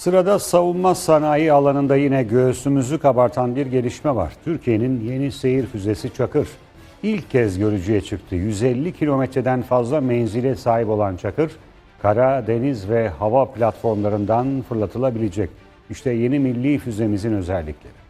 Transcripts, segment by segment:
Sırada savunma sanayi alanında yine göğsümüzü kabartan bir gelişme var. Türkiye'nin yeni seyir füzesi Çakır. İlk kez görücüye çıktı. 150 kilometreden fazla menzile sahip olan Çakır, kara, deniz ve hava platformlarından fırlatılabilecek. İşte yeni milli füzemizin özellikleri.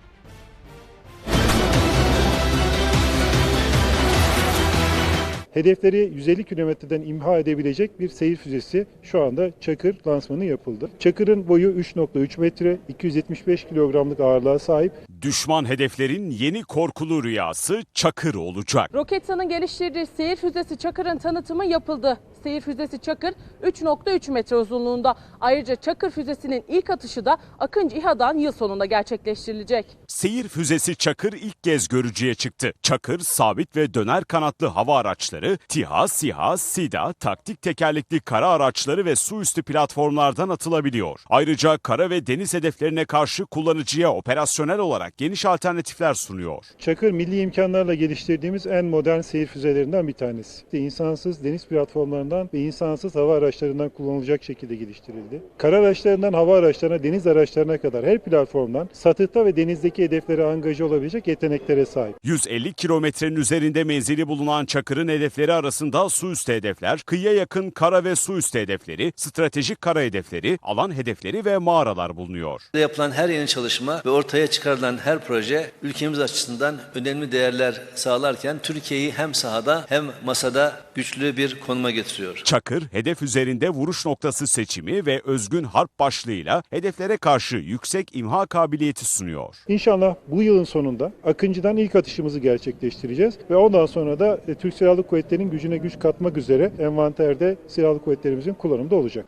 Hedefleri 150 kilometreden imha edebilecek bir seyir füzesi şu anda Çakır lansmanı yapıldı. Çakır'ın boyu 3.3 metre, 275 kilogramlık ağırlığa sahip. Düşman hedeflerin yeni korkulu rüyası Çakır olacak. Roketsan'ın geliştirdiği seyir füzesi Çakır'ın tanıtımı yapıldı. Seyir füzesi Çakır 3.3 metre uzunluğunda. Ayrıca Çakır füzesinin ilk atışı da Akıncı İHA'dan yıl sonunda gerçekleştirilecek. Seyir füzesi Çakır ilk kez görücüye çıktı. Çakır sabit ve döner kanatlı hava araçları, TİHA, SİHA, SİDA, taktik tekerlekli kara araçları ve su üstü platformlardan atılabiliyor. Ayrıca kara ve deniz hedeflerine karşı kullanıcıya operasyonel olarak geniş alternatifler sunuyor. Çakır milli imkanlarla geliştirdiğimiz en modern seyir füzelerinden bir tanesi. İnsansız deniz platformlarından ve insansız hava araçlarından kullanılacak şekilde geliştirildi. Kara araçlarından hava araçlarına, deniz araçlarına kadar her platformdan satıhta ve denizdeki hedeflere angaje olabilecek yeteneklere sahip. 150 kilometrenin üzerinde menzili bulunan Çakır'ın hedefleri arasında su üstü hedefler, kıyıya yakın kara ve su üstü hedefleri, stratejik kara hedefleri, alan hedefleri ve mağaralar bulunuyor. Yapılan her yeni çalışma ve ortaya çıkarılan her proje ülkemiz açısından önemli değerler sağlarken Türkiye'yi hem sahada hem masada güçlü bir konuma getiriyor. Çakır, hedef üzerinde vuruş noktası seçimi ve özgün harp başlığıyla hedeflere karşı yüksek imha kabiliyeti sunuyor. İnşallah bu yılın sonunda Akıncı'dan ilk atışımızı gerçekleştireceğiz ve ondan sonra da e, Türk Silahlı Kuvvetleri'nin gücüne güç katmak üzere envanterde silahlı kuvvetlerimizin kullanımda olacak.